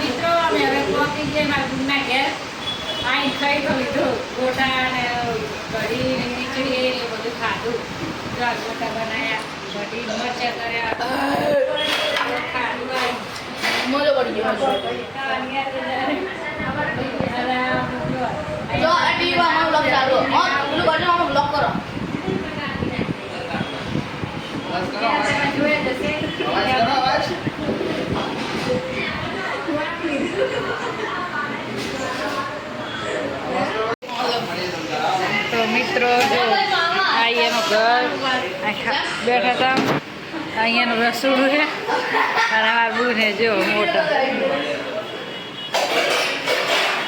મિત્રો અમે હવે પહોંચી ગયા મારા ગુડના ઘેર. અહીં ખાઈ તો લીધું. ગોટા ને કઢી ને ખીચડી એ બધું ખાધું. જો ગોટા બનાવ્યા કઢી મરચા કર્યા. ખાધું. મોજો પડી ગયો તો અહીંયા અરે આ જો, જો આ ટીવી માં અમારો બ્લોગ ચાલુ હા પેલું બાજુમાં બ્લોગ કરો ત્યાં જોઈ જશે તો મિત્રો જો ખા- બેઠા હતા. અહીંયાનું રસોડું છે અને અમારા છે જો મોટા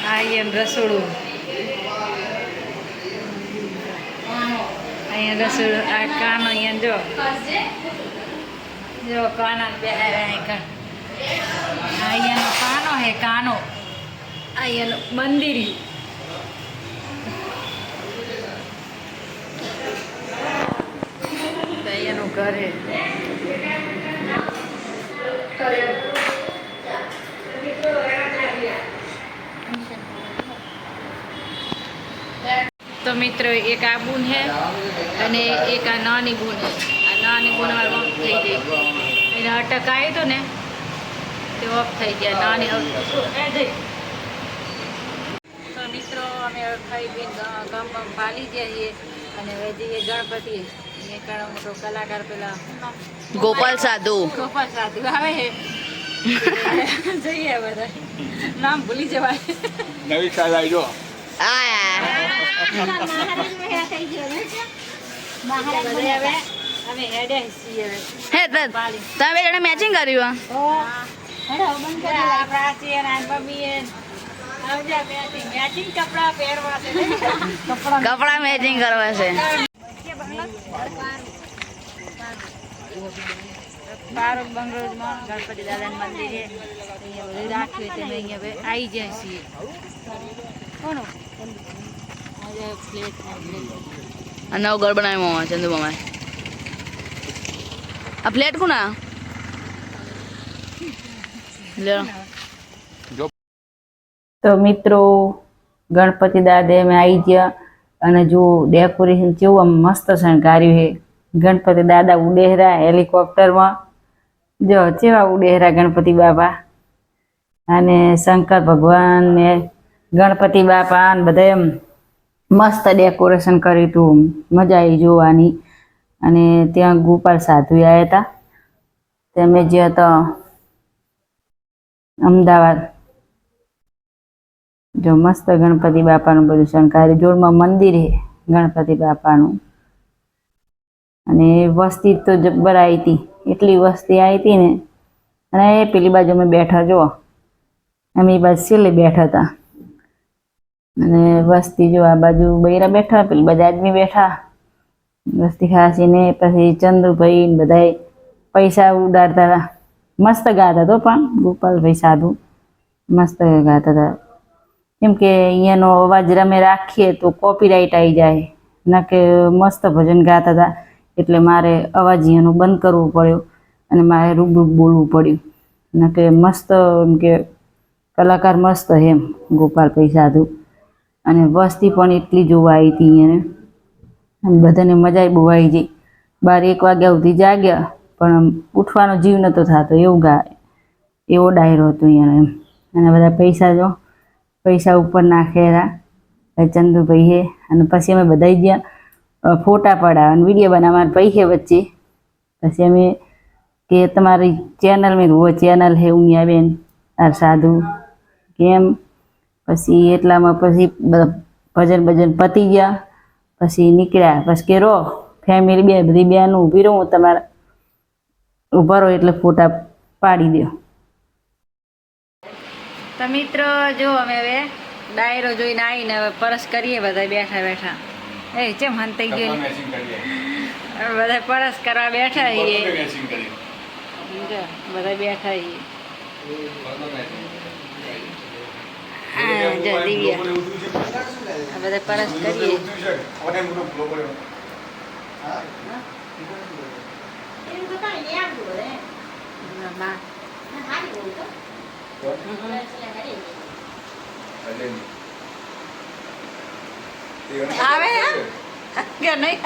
આ અહીંયાનું રસોડું અહીંયા રસોડું આ કાનો અહીંયા જો જો કાના બે અહીંયા કાનો હે. કાનો અહીંયાનું મંદિર હે. તો અહીંયાનું ઘર હે તો મિત્રો, એક આ બૂન છે અને એક આ નાની બૂન હે આ નાની બૂન અમારે ઓફ થઈ ગઈ. એને અટક આવી તો ને, તે ઓફ થઈ ગયા. નાની તો મિત્રો, અમે ખાઈ પી ગા- ગામમાં પાલી ગયા છીએ અને હવે જઈએ ગણપતિ મોટો કલાકાર પેલા ગોપાલ સાધુ. ગોપાલ સાધુ આવે જઈએ બધા નામ ભૂલી જવાય. નવી સાલ આવી જો. તમે જણા મેચિંગ કર્યું આ પ્રાચી અને આ? મમ્મી એ આવજા મેચિંગ મેચિંગ કપડાં પહેરવા છે. કપડા મેચિંગ કરવા છે. બાર બંગલોરમાં ગણપતિ દાદાનું મંદિર છે. અહીંયા બધું રાખ્યું છે. અહીંયા હવે આવી જાય છીએ. કોનો? આ નવો ઘર બનાવ્યો મામા, ચંદુ મામા આ પ્લેટ કોના? તો મિત્રો, ગણપતિ દાદા અમે આવી ગયા. અને જો ડેકોરેશન કેવું આમ મસ્ત શણગાર્યું છે ગણપતિ દાદા ઉડેહરા હેલિકોપ્ટરમાં જો કેવા ઉડેહરા ગણપતિ બાપા. અને શંકર ભગવાન ને ગણપતિ બાપા ને બધા એમ મસ્ત ડેકોરેશન કર્યું હતું મજા આવી જોવાની. અને ત્યાં ગોપાલ સાધુ આવ્યા હતા. તમે જે તો અમદાવાદ જો મસ્ત ગણપતિ બાપાનું બધું શણગાર્યું જોડમાં મંદિર છે ગણપતિ બાપાનું. અને વસ્તી તો જબ્બર આવી હતી, એટલી વસ્તી આવી હતી ને. અને એ પેલી બાજુ અમે બેઠા જો અમે એ બાજુ છેલ્લે બેઠા હતા. અને વસ્તી જો આ બાજુ બૈરા બેઠા, પેલી બાજુ આદમી બેઠા. વસ્તી ખાસીને, પછી ચંદુભાઈ ને બધાય પૈસા ઉડાડતા મસ્ત ગાતા હતો પણ, ગોપાલભાઈ સાધુ. મસ્ત ગાતા હતા. કેમ કે અહીંયાનો અવાજ રમે રાખીએ તો કોપીરાઇટ આવી જાય. ના કે મસ્ત ભજન ગાતા હતા. એટલે મારે અવાજ અહીંયાનો બંધ કરવો પડ્યો અને મારે રૂબરૂ બોલવું પડ્યું. ના કે મસ્ત એમ કે કલાકાર મસ્ત એમ ગોપાલભાઈ સાધુ. અને વસ્તી પણ એટલી જોવા આવી હતી અહીંયા અને બધાને મજા બહુ આવી ગઈ. બાર એક વાગ્યા સુધી જાગ્યા, પણ ઉઠવાનો જીવ નહોતો થતો. એવું ગા, એવો ડાયરો હતો અહીંયાનો એમ. અને બધા પૈસા જો પૈસા ઉપર નાખેલા. ચંદુભાઈએ અને પછી અમે બધા ગયા ફોટા પડાવવા અને વીડિયો બનાવવા પૈસે વચ્ચે. પછી અમે કે તમારી ચેનલ મેં વો ચેનલ હે ઉમિયાબેન આર સાધુ. કેમ? પછી એટલામાં પછી ભજન ભજન પતી ગયા. પછી નીકળ્યા. પછી કે રો ફેમિલી બે, બધી બેન ઊભી રહું તમારા, ઊભા રહો એટલે ફોટા પાડી દો તો મિત્રો જો અમે હવે ડાયરો જોઈને આવીને હવે પરસ કરીએ બધા બેઠા બેઠા. એ ચેમ હંતાઈ ગયો હવે બધા પરસ કરવા બેઠા છીએ. બધા બેઠા છીએ. બધા પરસ કરીએ. બા. આવે કે નહીં?